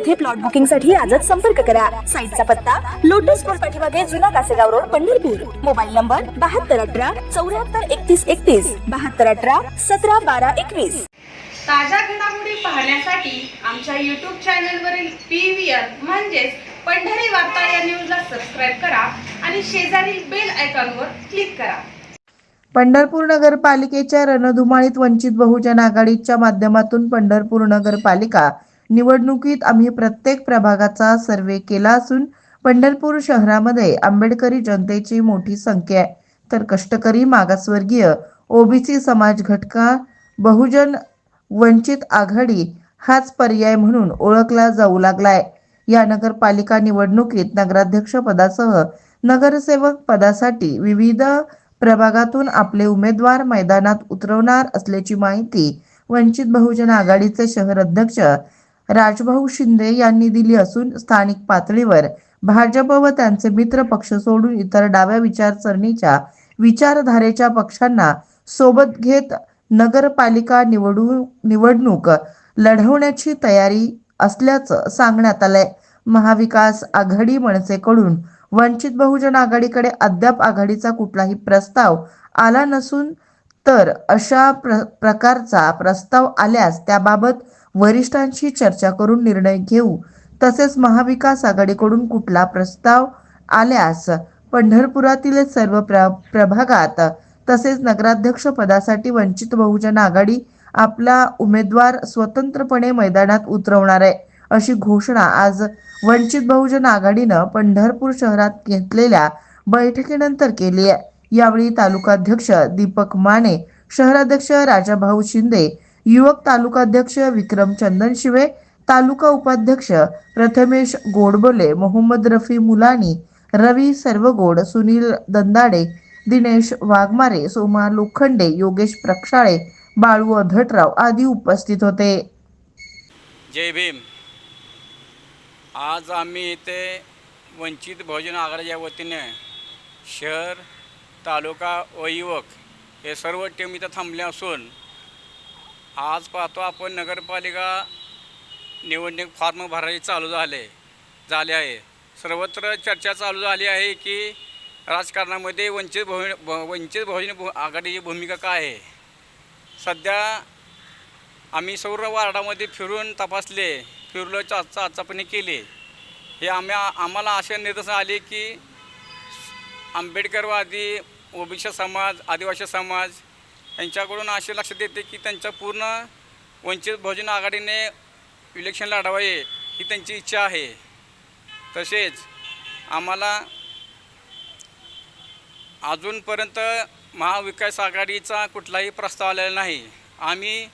येथे प्लॉट बुकिंगसाठी आजच संपर्क करा. साईटचा पत्ता लोटस स्कूल पाठीमागे जुना Kasegaon road Pandharpur. Mobile number बहात्तर अठरा चौऱ्याहत्तर एकतीस एकतीस बहात्तर अठरा सतरा बारा एकवीस. ताज्या घडामोडी पाहण्यासाठी आमच्या यूट्यूब चॅनलवरील पी व्ही आर म्हणजेच पंढरी वार्ता या न्यूजला सबस्क्राईब करा आणि शेजारील बेल आयकॉनवर क्लिक करा. पंढरपूर नगरपालिकेच्या रणधुमाळीत वंचित बहुजन आघाडीच्या माध्यमातून पंढरपूर नगरपालिका निवडणुकीत आम्ही प्रत्येक प्रभागाचा सर्वे केला असून पंढरपूर शहरामध्ये आंबेडकरी जनतेची मोठी संख्या आहे. तर कष्टकरी मागासवर्गीय ओबीसी समाज घटका बहुजन वंचित आघाडी हाच पर्याय म्हणून ओळखला जाऊ लागलाय. या नगरपालिका निवडणुकीत नगराध्यक्ष पदासह नगरसेवक पदासाठी विविध प्रभागातून आपले उमेदवार मैदानात उतरवणार असल्याची माहिती वंचित बहुजन आघाडीचे शहर अध्यक्ष राजभाऊ शिंदे यांनी दिली असून स्थानिक पातळीवर भाजप व त्यांचे मित्र पक्ष सोडून इतर डाव्या विचारसरणीच्या विचारधारेच्या पक्षांना सोबत घेत नगरपालिका निवडू निवडणूक लढवण्याची तयारी असल्याचं सांगण्यात आलंय. महाविकास आघाडी मनसेकडून वंचित बहुजन आघाडीकडे अद्याप आघाडीचा कुठलाही प्रस्ताव आला नसून तर अशा प्र प्रकारचा प्रस्ताव आल्यास त्याबाबत वरिष्ठांशी चर्चा करून निर्णय घेऊ. तसेच महाविकास आघाडीकडून कुठला प्रस्ताव आल्यास पंढरपुरातील सर्व प्र प्रभागात तसेच नगराध्यक्ष पदासाठी वंचित बहुजन आघाडी आपला उमेदवार स्वतंत्रपणे मैदानात उतरवणार आहे अशी घोषणा आज वंचित बहुजन आघाडीनं पंढरपूर शहरात घेतलेल्या बैठकीनंतर केली आहे. यावेळी तालुकाध्यक्ष दीपक माने शहराध्यक्ष राजाभाऊ शिंदे युवक तालुकाध्यक्ष विक्रम चंदनशिवे तालुका उपाध्यक्ष प्रथमेश गोडबोले मोहम्मद रफी मुलानी रवी सर्वगोड सुनील दंदाडे दिनेश वाघमारे सोमा लोखंडे योगेश प्रक्षाळे बाळू अधटराव आदी उपस्थित होते. जय भीम. आज आम्ही इथे वंचित बहुजन आघाडीच्या वतीने शहर तालुका व युवक हे सर्व टीम इथं थांबले असून आज पाहतो आपण नगरपालिका निवडणूक फॉर्म भरायचे चालू झाले झाले आहे. सर्वत्र चर्चा चालू झाली आहे की राजकारणामध्ये वंचित बहु वंचित बहुजन भू- आघाडीची भूमिका काय आहे? सध्या आम्ही सौर वार्डामध्ये फिरून तपासले फिरलो चा चाचपणी केली. हे आम्ही आम्हाला असे निदर्शन आले की आंबेडकरवादी ओबीसी समाज आदिवासी समाज यांच्याकडून असे लक्षात येते की त्यांच्या पूर्ण वंचित बहुजन आघाडीने इलेक्शन लढावे ही त्यांची इच्छा आहे. तसेच आम्हाला अजूनपर्यंत महाविकास आघाडीचा कुठलाही प्रस्ताव आलेला नाही. आम्ही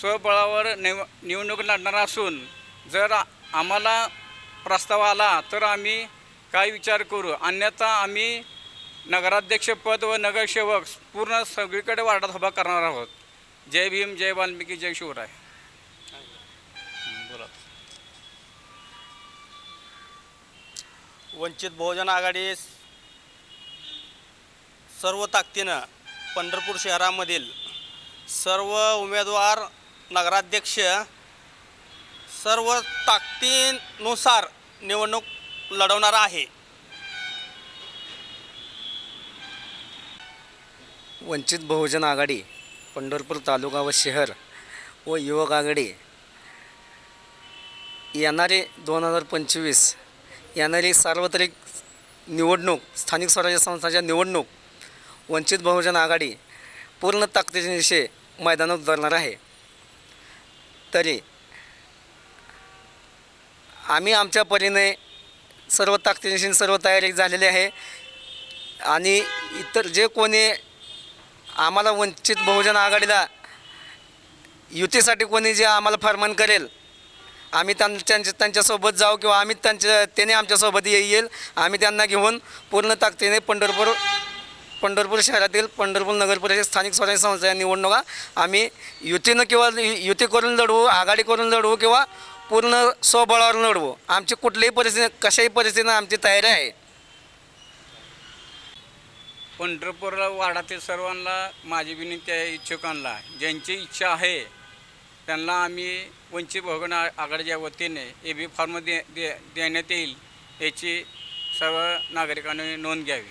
स्वबळावर निव निवडणूक लढणार असून जर आम्हाला प्रस्ताव आला तर आम्ही काय विचार करू? अन्यथा आम्ही नगराध्यक्षपद व नगरसेवक पूर्ण सगळीकडे वार्डात उभा करणार आहोत. जय भीम जय वाल्मिकी जय शिवराय. बोला. वंचित बहुजन आघाडी सर्व ताकदीनं पंढरपूर शहरामधील सर्व उमेदवार नगराध्यक्ष सर्व ताकदीनुसार निवडणूक लढवणार आहे. वंचित बहुजन आघाडी पंढरपूर तालुका व शहर व युवक आघाडी. येणारे दोन हजार पंचवीस येणारी सार्वत्रिक निवडणूक स्थानिक स्वराज्य संस्थांच्या निवडणूक वंचित बहुजन आघाडी पूर्ण ताकदीच्या दिशे मैदानात उतरणार आहे. तरी आम्ही आमच्या परीने सर्व ताकदीनिशी सर्व तयारी झालेली आहे आणि इतर जे कोणी आम्हाला वंचित बहुजन आघाडीला युतीसाठी कोणी जे आम्हाला फरमान करेल आम्ही त्यां त्यांच्या त्यांच्यासोबत जाऊ किंवा आम्ही त्यांच्या त्याने आमच्यासोबत येईल. आम्ही त्यांना घेऊन पूर्ण ताकदीने पंढरपूर पंढरपूर शहरातील पंढरपूर नगर परिषद स्थानिक स्वराज्य संस्था निवडणुका आम्ही युतीनं किंवा युती करून लढवू आघाडी करून लढवू किंवा पूर्ण स्वबळावर लढवू. आमची कुठलीही परिस्थिती कशाही परिस्थितीनं आमची तयारी आहे. पंढरपूरला वाडातील सर्वांना माझी विनंती आहे इच्छुकांना. ज्यांची इच्छा आहे त्यांना आम्ही वंचित बहुगण आघाडीच्या वतीने ए बी फॉर्म दे दे देण्यात येईल याची सर्व नागरिकांनी नोंद घ्यावी.